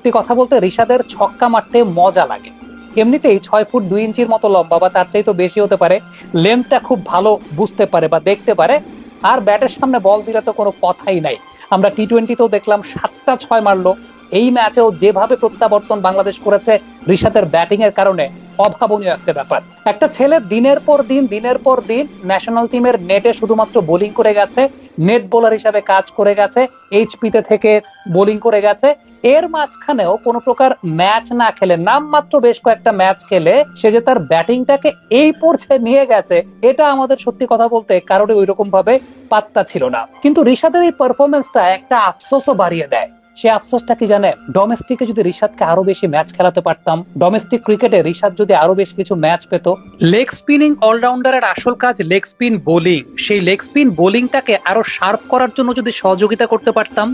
সত্যি কথা বলতে রিশাদের ছক্কা মারতে মজা লাগে। এমনিতেই ছয় ফুট দুই ইঞ্চির মতো লম্বা বা তার চাইতে বেশি হতে পারে লেন্থটা খুব ভালো বুঝতে পারে বা দেখতে পারে, আর ব্যাটের সামনে বল দিলে তো কোনো কথাই নাই। আমরা টি টোয়েন্টিতেও দেখলাম সাতটা ছয় মারলো। এই ম্যাচেও যেভাবে প্রত্যাবর্তন বাংলাদেশ করেছে, রিশাদের ব্যাটিং এর কারণে অভাবনীয় একটা ব্যাপার। একটা ছেলে দিনের পর দিন, দিনের পর দিন ন্যাশনাল টিমের নেটে শুধুমাত্র বোলিং করে গেছে নেট বোলার হিসাবে কাজ করে গেছে এইচপিতে থেকে বোলিং করে গেছে। এর মাঝখানেও কোনো প্রকার ম্যাচ না খেলে, নামমাত্র বেশ কয়েকটা ম্যাচ খেলে, সে যে তার ব্যাটিংটাকে এই পর্যায়ে নিয়ে গেছে, এটা আমাদের সত্যি কথা বলতে কারোরই ওই রকম ভাবে পাত্তা ছিল না। কিন্তু রিশাদের এই পারফরমেন্সটা একটা আফসোসও বাড়িয়ে দেয়। সে আফসোসটা কি জানে? ডোমেস্টিকে যদি ঋষাদকে আরও বেশি ম্যাচ খেলাতে পারতাম ডোমেস্টিক ক্রিকেটে ঋষাদ যদি আরও বেশ কিছু ম্যাচ পেত লেগ স্পিনিং অলরাউন্ডারের আসল কাজ লেগ স্পিন বোলিং সেই লেগ স্পিন বোলিংটাকে আরও শার্প করার জন্য যদি সহযোগিতা করতে পারতাম